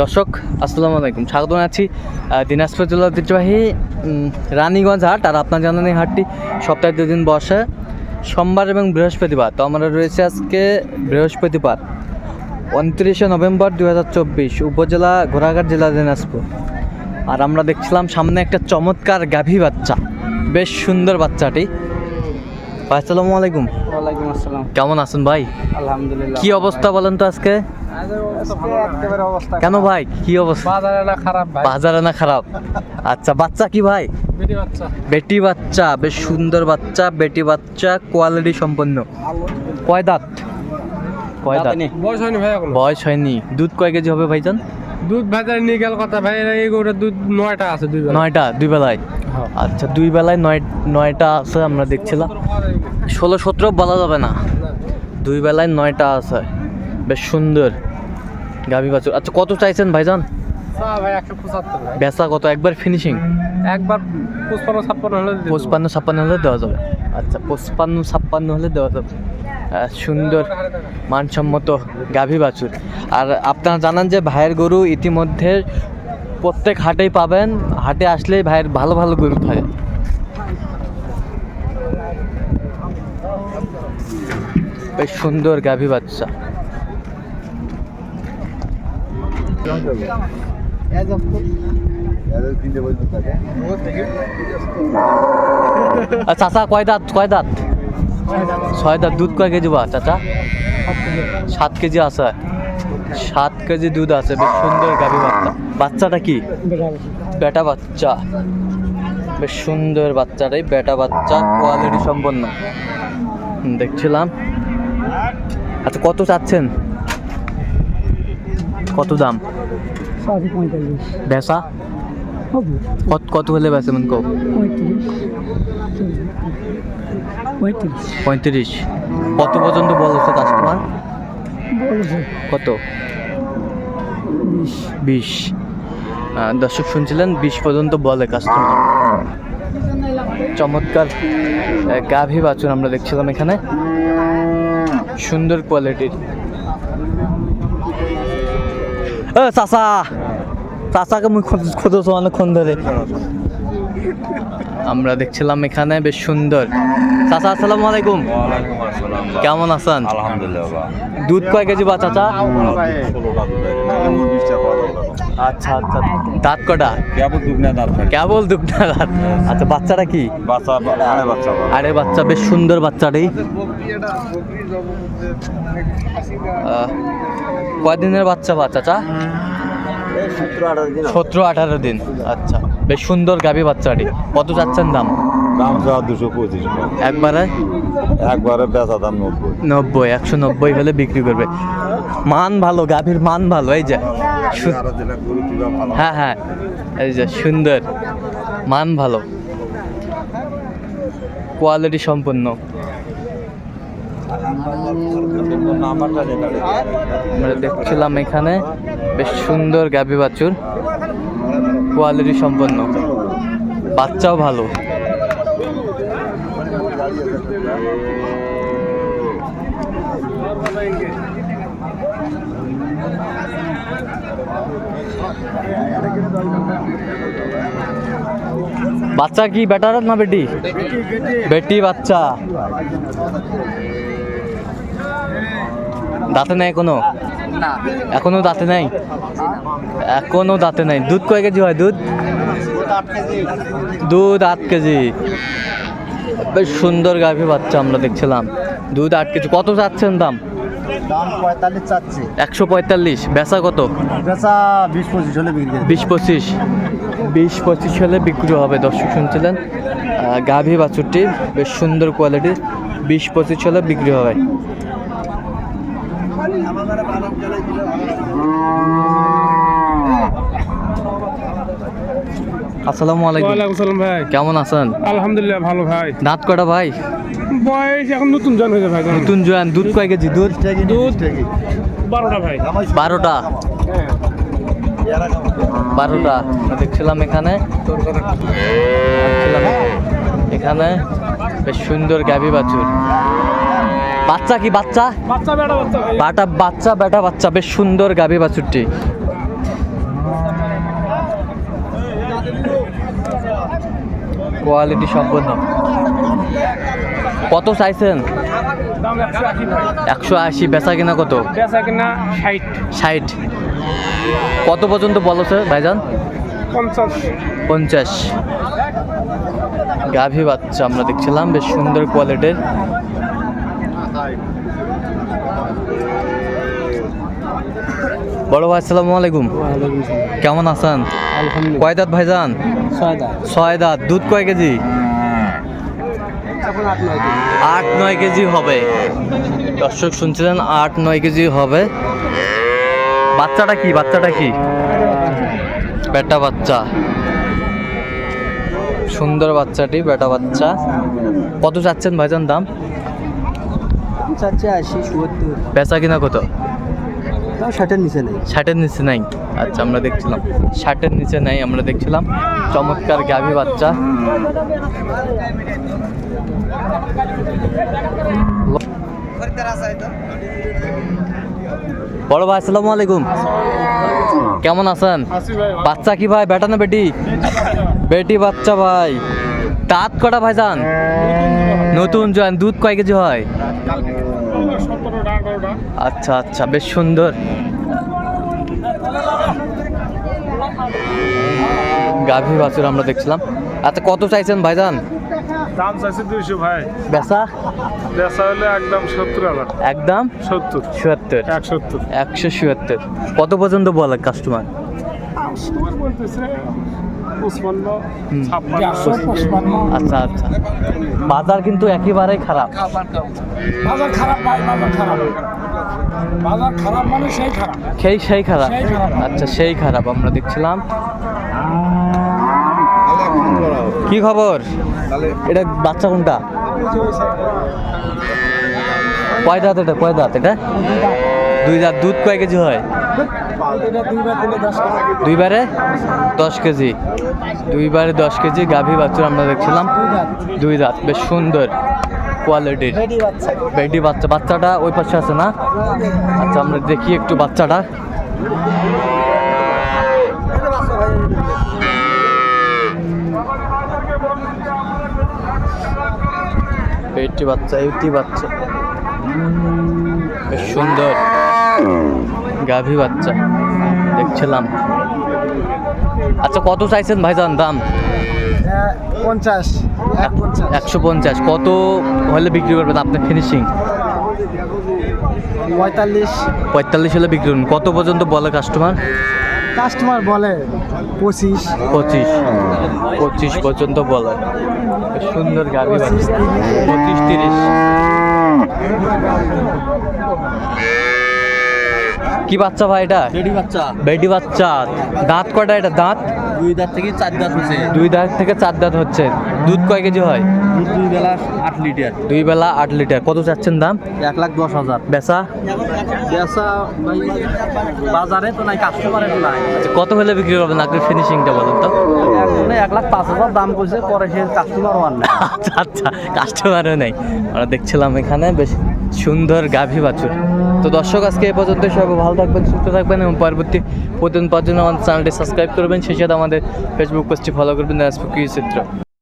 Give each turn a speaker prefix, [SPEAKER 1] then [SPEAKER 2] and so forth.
[SPEAKER 1] দর্শক আসসালামু আলাইকুম। স্বাগত জানাচ্ছি দিনাজপুর জেলার ঐতিহ্যবাহী রানীগঞ্জ হাট আর আপনার জানেন এই হাটটি সপ্তাহে দুদিন বসে। সোমবার এবং বৃহস্পতিবার তো আমরা রয়েছে আজকে বৃহস্পতিবার উনত্রিশে নভেম্বর দু হাজার চব্বিশ উপজেলা ঘোড়াঘাট জেলা দিনাজপুর। আর আমরা দেখছিলাম সামনে একটা চমৎকার গাভী বাচ্চা বেশ সুন্দর বাচ্চাটি। ভাই আসসালামু আলাইকুম।
[SPEAKER 2] ওয়ালাইকুম আসসালাম।
[SPEAKER 1] কেমন আছেন ভাই?
[SPEAKER 2] আলহামদুলিল্লাহ।
[SPEAKER 1] কি অবস্থা বলেন তো আজকে? কেন ভাই? কি অবস্থা?
[SPEAKER 2] বাজারে না খারাপ ভাই?
[SPEAKER 1] বাজারে না খারাপ? আচ্ছা বাচ্চা কি ভাই?
[SPEAKER 2] বেটি বাচ্চা।
[SPEAKER 1] বেটি বাচ্চা বেশ সুন্দর বাচ্চা বেটি বাচ্চা কোয়ালিটি সম্পন্ন। কয় দাঁত? কয় দাঁত?
[SPEAKER 2] বয়স হয়নি ভাই এখন।
[SPEAKER 1] বয়স হয়নি। দুধ কয় কেজি হবে ভাইজান?
[SPEAKER 2] দুধ বাজারে নিয়ে গেল কথা ভাই এই দুধ নয়টা আছে দুই বেলা
[SPEAKER 1] নয়টা? দুই বেলায়?
[SPEAKER 2] হ্যাঁ।
[SPEAKER 1] আচ্ছা দুই বেলায় নয় নয়টা আছে আমরা দেখছিলাম। ষোলো সতেরো বলা যাবে না। দুই বেলায় নয়টা আছে। বেশ সুন্দর। গাভী বাছুর। আচ্ছা কত চাইছেন ভাইজান? বেচা কত? একবার ফিনিশিং
[SPEAKER 2] একবার পঁচপান্ন ছাপ্পান্ন হলে
[SPEAKER 1] পঁচপান্ন ছাপ্পান্ন হলে দেওয়া যাবে। আচ্ছা পঁচপান্ন ছাপ্পান্ন হলে দেওয়া যাবে। সুন্দর মানসম্মত গাভী বাছুর। আর আপনারা জানান যে ভাইয়ের গরু ইতিমধ্যে প্রত্যেক হাটেই পাবেন। হাটে আসলেই ভাইয়ের ভালো ভালো গরু থাকে বেশ সুন্দর গাভী বাচ্চা আর চাচা কয় দাঁত কয় দাঁত? ছয় দাঁত, দুধ কয় কেজি বা, চাচা? সাত কেজি আছে। সাত কেজি দুধ আছে, বেশ সুন্দর গাভী বাচ্চা। বাচ্চাটা কি? বেটা বাচ্চা। বেশ সুন্দর বাচ্চাটাই বেটা বাচ্চা, কোয়ালিটি সম্পন্ন। দেখছিলাম। আচ্ছা কত চাচ্ছেন? কত দাম?
[SPEAKER 3] সাড়ে পঁয়তাল্লিশ।
[SPEAKER 1] বেচা? কত কত হলে বেচে মন কো
[SPEAKER 3] পঁয়ত্রিশ। পঁয়ত্রিশ।
[SPEAKER 1] কত পর্যন্ত বলছে কাস্টমার কত?
[SPEAKER 3] বিশ।
[SPEAKER 1] বিশ। দর্শক শুনছিলেন বিশ পর্যন্ত বলে কাস্টমার চমৎকার গাভী বাছুর আমরা দেখছিলাম এখানে। সুন্দর কোয়ালিটির ও চাচা। চাচাকে মুই খুঁজেছো অনেকক্ষণ ধরে আমরা দেখছিলাম এখানে বেশ সুন্দর। চাচা আসসালামু আলাইকুম। কেমন আছেন?
[SPEAKER 4] আলহামদুলিল্লাহ
[SPEAKER 1] দুধ কয় কেজি বা চাচা? আচ্ছা আচ্ছা। দাঁত কটা?
[SPEAKER 4] কেবল দুগনা দাঁত
[SPEAKER 1] কেবল দাঁত। আচ্ছা বাচ্চাটা কি?
[SPEAKER 4] বাচ্চা আরে বাচ্চা
[SPEAKER 1] আরে বাচ্চা বেশ সুন্দর বাচ্চাটাই কয়দিনের বাচ্চা সতেরো আঠারো দিন। আচ্ছা। বেশ সুন্দর গাভী বাচ্চাটি। কত চাচ্ছেন দাম?
[SPEAKER 4] দাম যা দুশো পঁচিশ।
[SPEAKER 1] একবারে?
[SPEAKER 4] একবারে বেচা দাম নব্বই।
[SPEAKER 1] নব্বই একশো নব্বই হলে বিক্রি করবে। মান ভালো গাভীর মান ভালো এই যে। হ্যাঁ হ্যাঁ এই যে সুন্দর। মান ভালো। কোয়ালিটি সম্পন্ন। আমরা দেখছিলাম এখানে বেশ সুন্দর গাভী বাছুর। কোয়ালিটি সম্পন্ন। বাচ্চাও ভালো। বাচ্চা কি বেটার না বেটি? বেটি বাচ্চা। দাঁতে নেই এখনও এখনও দাঁতে নাই? এখনও দাঁতে নাই। দুধ কয় কেজি হয় দুধ? দুধ আট কেজি। বেশ সুন্দর গাভী বাচ্চা আমরা দেখছিলাম। দুধ আট কেজি। কত চাচ্ছেন দাম? একশো পঁয়তাল্লিশ। বেচা কত?
[SPEAKER 5] বেচা বিশ পঁচিশ হলে
[SPEAKER 1] বিশ পঁচিশ। বিশ পঁচিশ হলে বিক্রি হবে দর্শক শুনছিলেন। গাভী বাছুরটি বেশ সুন্দর কোয়ালিটির বিশ পঁচিশ হলে বিক্রি হবে। আসসালামু আলাইকুম।
[SPEAKER 2] ওয়ালাইকুম সালাম ভাই।
[SPEAKER 1] কেমন আছেন?
[SPEAKER 2] আলহামদুলিল্লাহ ভালো ভাই।
[SPEAKER 1] দাঁত কটা ভাই?
[SPEAKER 2] বয়স এখন নতুন জন হয়েছে ভাই
[SPEAKER 1] নতুন জোয়ান দুধ কয় কেজি? দুধ?
[SPEAKER 2] দুধ বারোটা ভাই।
[SPEAKER 1] বারোটা? বারোটা। দেখছিলাম এখানে। এখানে। বেশ সুন্দর গাভী বাছুর। বাচ্চা কি বাচ্চা?
[SPEAKER 2] বাটা বাচ্চা
[SPEAKER 1] বেটা বাচ্চা বেশ সুন্দর গাভী বাছুরটি। কোয়ালিটি সম্পন্ন। কত চাইছেন?
[SPEAKER 2] একশো আশি
[SPEAKER 1] বেচা কিনা কত?
[SPEAKER 2] বেচা কিনা ষাট।
[SPEAKER 1] ষাট। কত পর্যন্ত বলছে ভাইজান?
[SPEAKER 2] পঞ্চাশ।
[SPEAKER 1] পঞ্চাশ। গাভী বাচ্চা আমরা দেখছিলাম বেশ সুন্দর কোয়ালিটির বড় ভাই আসসালামু আলাইকুম। কেমন আছেন?
[SPEAKER 3] আলহামদুলিল্লাহ।
[SPEAKER 1] কয় দাঁত ভাইজান?
[SPEAKER 3] ছয়
[SPEAKER 1] দাঁত। দুধ কয় কেজি?
[SPEAKER 3] আট নয়
[SPEAKER 1] আট নয় কেজি হবে। দর্শক শুনছিলেন আট নয় কেজি হবে। বাচ্চাটা কি? বাচ্চাটা কি? বেটা বাচ্চা। সুন্দর বাচ্চাটি বেটা বাচ্চা। কত চাচ্ছেন ভাইজান দাম?
[SPEAKER 3] চাচ্ছে আশি সত্তর।
[SPEAKER 1] বেচা কিনা কত?
[SPEAKER 3] ষাটের নিচে নেই?
[SPEAKER 1] ষাটের নিচে নাই। আচ্ছা আমরা দেখছিলাম। ষাটের নিচে নাই, আমরা দেখছিলাম। চমৎকার গাভী বাচ্চা। বড় ভাই, আসসালামু আলাইকুম। কেমন আছেন? বাচ্চা কি ভাই, বেটা না বেটি? বেটি বাচ্চা ভাই। দাঁত কটা ভাই যান নতুন জয়েন, দুধ কয় কেজি হয়? আচ্ছা আচ্ছা বেশ সুন্দর। গাভী বাছুর আমরা দেখছিলাম। আচ্ছা কত চাইছেন ভাইজান?
[SPEAKER 2] দাম চাইছে দুইশো ভাই।
[SPEAKER 1] বেচা?
[SPEAKER 2] বেচা হলে একদম সত্তর হাজার।
[SPEAKER 1] একদম?
[SPEAKER 2] সত্তর।
[SPEAKER 1] চুয়াত্তর একশো চুয়াত্তর কত পর্যন্ত বলে কাস্টমার আচ্ছা আচ্ছা। বাজার কিন্তু একেবারেই খারাপ।
[SPEAKER 2] বাজার খারাপ বাজার খারাপ। বাজার খারাপ মানে সেই খারাপ।
[SPEAKER 1] সেই সেই খারাপ। আচ্ছা সেই খারাপ আমরা দেখছিলাম। কি খবর? এটা বাচ্চা কোনটা? কয় দাঁত এটা? কয় দাঁত এটা? দুই দাঁত দুধ কয় কেজি হয়? দুইবারে দশ কেজি। দুইবারে দশ কেজি গাভী বাছুর আমরা দেখছিলাম। দুই দাঁত, বেশ সুন্দর কোয়ালিটির। বেডি বাচ্চা, বাচ্চাটা ওই পাশে আছে না? আচ্ছা আমরা দেখি একটু বাচ্চাটা। বাচ্চা এইটি বাচ্চা। বেশ সুন্দর। গাভী বাচ্চা দেখছিলাম। আচ্ছা কত চাইছেন ভাইজান দাম?
[SPEAKER 3] পঞ্চাশ
[SPEAKER 1] একশো পঞ্চাশ কত হলে বিক্রি করবেন আপনি ফিনিশিং
[SPEAKER 3] পঁয়তাল্লিশ।
[SPEAKER 1] পঁয়তাল্লিশ হলে বিক্রি করুন। কত পর্যন্ত বলে কাস্টমার
[SPEAKER 3] কাস্টমার বলে পঁচিশ।
[SPEAKER 1] পঁচিশ। পঁচিশ পর্যন্ত বলে। সুন্দর গাভী বাচ্চা। পঁচিশ তিরিশ। কি বাচ্চা ভাই এটা?
[SPEAKER 5] বেডি বাচ্চা।
[SPEAKER 1] বেটি বাচ্চা। দাঁত কয়টা এটা? দাঁত?
[SPEAKER 5] দুই দাঁত থেকে চার দাঁত হচ্ছে।
[SPEAKER 1] দুই দাঁত থেকে চার দাঁত হচ্ছে। দুধ কয় কেজি হয়?
[SPEAKER 5] দুধ দুই বেলা আট লিটার।
[SPEAKER 1] দুই বেলা আট লিটার। কত চাচ্ছেন দাম?
[SPEAKER 5] এক লাখ দশ হাজার।
[SPEAKER 1] বেচা?
[SPEAKER 5] বেচা বাজারে তো নাই কাস্টমারে তো নাই।
[SPEAKER 1] আচ্ছা, কত হলে বিক্রি করবেন? আপনি ফিনিশিংটা বলুন তো।
[SPEAKER 5] এক লাখ পাঁচ হাজার দাম করছে পরে সে কাস্টমার ওয়ান নাই।
[SPEAKER 1] আচ্ছা আচ্ছা কাস্টমারও নেই। আমরা দেখছিলাম এখানে বেশ সুন্দর গাভী বাছুর। তো দর্শক, আজকে এ পর্যন্ত সবাই ভালো থাকবেন, সুস্থ থাকবেন এবং পরবর্তী প্রতিদিন জন্য আমাদের চ্যানেলটি সাবস্ক্রাইব করবেন। সেই সাথে আমাদের ফেসবুক পেজটি ফলো করবেন ফেসবুক চিত্র